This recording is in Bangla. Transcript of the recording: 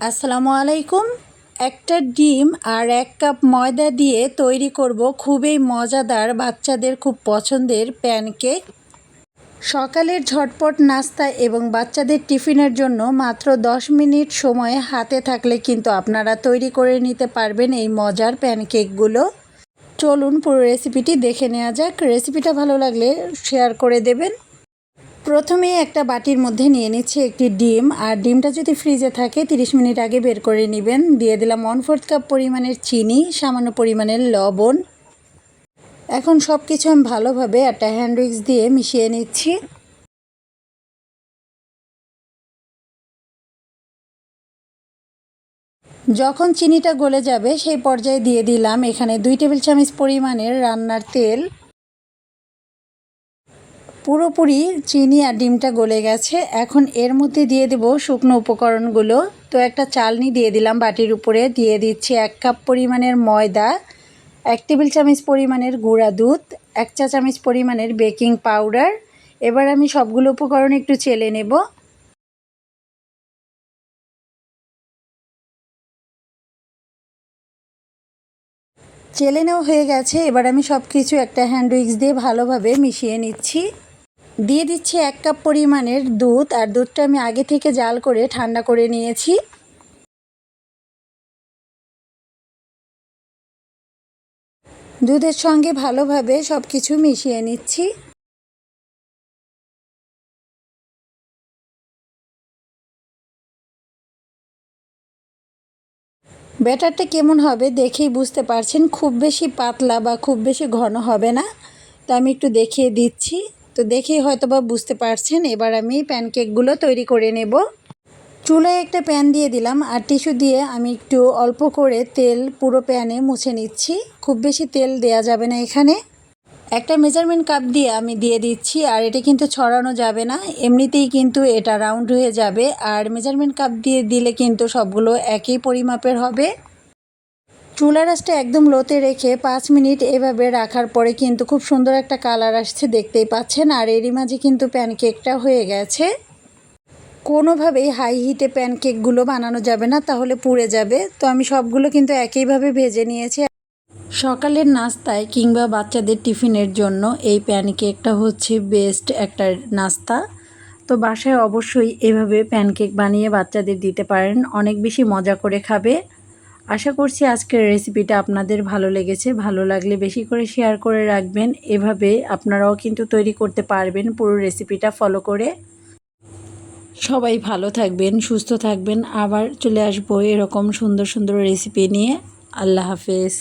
আসসালামু আলাইকুম। একটা ডিম আর এক কাপ ময়দা দিয়ে তৈরি করব খুবই মজাদার বাচ্চাদের খুব পছন্দের প্যানকেক। সকালের ঝটপট নাস্তা এবং বাচ্চাদের টিফিনের জন্য মাত্র 10 মিনিট সময় হাতে থাকলে কিন্তু আপনারা তৈরি করে নিতে পারবেন এই মজার প্যানকেকগুলো। চলুন পুরো রেসিপিটি দেখে নেওয়া যাক। রেসিপিটা ভালো লাগলে শেয়ার করে দেবেন। প্রথমে একটা বাটির মধ্যে নিয়ে নিচ্ছি একটি ডিম, আর ডিমটা যদি ফ্রিজে থাকে 30 মিনিট আগে বের করে নেবেন। দিয়ে দিলাম ওয়ান ফোর্থ কাপ পরিমাণের চিনি, সামান্য পরিমাণের লবণ। এখন সব কিছু আমি ভালোভাবে একটা হ্যান্ড উইক্স দিয়ে মিশিয়ে নিচ্ছি। যখন চিনিটা গলে যাবে, সেই পর্যায়ে দিয়ে দিলাম এখানে দুই টেবিল চামচ পরিমাণের রান্নার তেল। পুরোপুরি চিনি আর ডিমটা গলে গেছে। এখন এর মধ্যে দিয়ে দেব শুকনো উপকরণগুলো। তো একটা চালনি দিয়ে দিলাম বাটির উপরে। দিয়ে দিচ্ছি এক কাপ পরিমাণের ময়দা, এক টেবিল চামচ পরিমাণের গুঁড়া দুধ, এক চা চামচ পরিমাণের বেকিং পাউডার। এবার আমি সবগুলো উপকরণ একটু চেলে নেব। চেলে নেওয়া হয়ে গেছে। এবার আমি সব কিছু একটা হ্যান্ড উইক্স দিয়ে ভালোভাবে মিশিয়ে নিচ্ছি। দিয়ে দিচ্ছি এক কাপ পরিমাণের দুধ, আর দুধটা আমি আগে থেকে জাল করে ঠান্ডা করে নিয়েছি। দুধের সঙ্গে ভালোভাবে সব কিছু মিশিয়ে নিচ্ছি। ব্যাটারটা কেমন হবে দেখেই বুঝতে পারছেন, খুব বেশি পাতলা বা খুব বেশি ঘন হবে না। তো আমি একটু দেখিয়ে দিচ্ছি। তো দেখেই হয়তো বা বুঝতে পারছেন, এবার আমি প্যানকেকগুলো তৈরি করে নেব। চুলায় একটা প্যান দিয়ে দিলাম, আর টিস্যু দিয়ে আমি একটু অল্প করে তেল পুরো প্যানে মুছে নিচ্ছি। খুব বেশি তেল দেয়া যাবে না এখানে। একটা মেজারমেন্ট কাপ দিয়ে আমি দিয়ে দিচ্ছি, আর এটা কিন্তু ছড়ানো যাবে না। এমনিতেই কিন্তু এটা রাউন্ড হয়ে যাবে, আর মেজারমেন্ট কাপ দিয়ে দিলে কিন্তু সবগুলো একই পরিমাপের হবে। চুলা রাসটা একদম লোতে রেখে পাঁচ মিনিট এভাবে রাখার পরে কিন্তু খুব সুন্দর একটা কালার আসছে, দেখতেই পাচ্ছেন। আর এরই মাঝে কিন্তু প্যানকেকটা হয়ে গেছে। কোনোভাবেই হাই হিটে প্যানকেকগুলো বানানো যাবে না, তাহলে পুড়ে যাবে। তো আমি সবগুলো কিন্তু একইভাবে ভেজে নিয়েছি। সকালের নাস্তায় কিংবা বাচ্চাদের টিফিনের জন্য এই প্যানকেকটা হচ্ছে বেস্ট একটা নাস্তা। তো বাসায় অবশ্যই এভাবে প্যানকেক বানিয়ে বাচ্চাদের দিতে পারেন। অনেক বেশি মজা করে খাবে। আশা করছি আজকের রেসিপিটা আপনাদের ভালো লেগেছে। ভালো লাগলে বেশি করে শেয়ার করে রাখবেন। এভাবে আপনারাও কিন্তু তৈরি করতে পারবেন পুরো রেসিপিটা ফলো করে। সবাই ভালো থাকবেন, সুস্থ থাকবেন। আবার চলে আসব এরকম সুন্দর সুন্দর রেসিপি নিয়ে। আল্লাহ হাফেজ।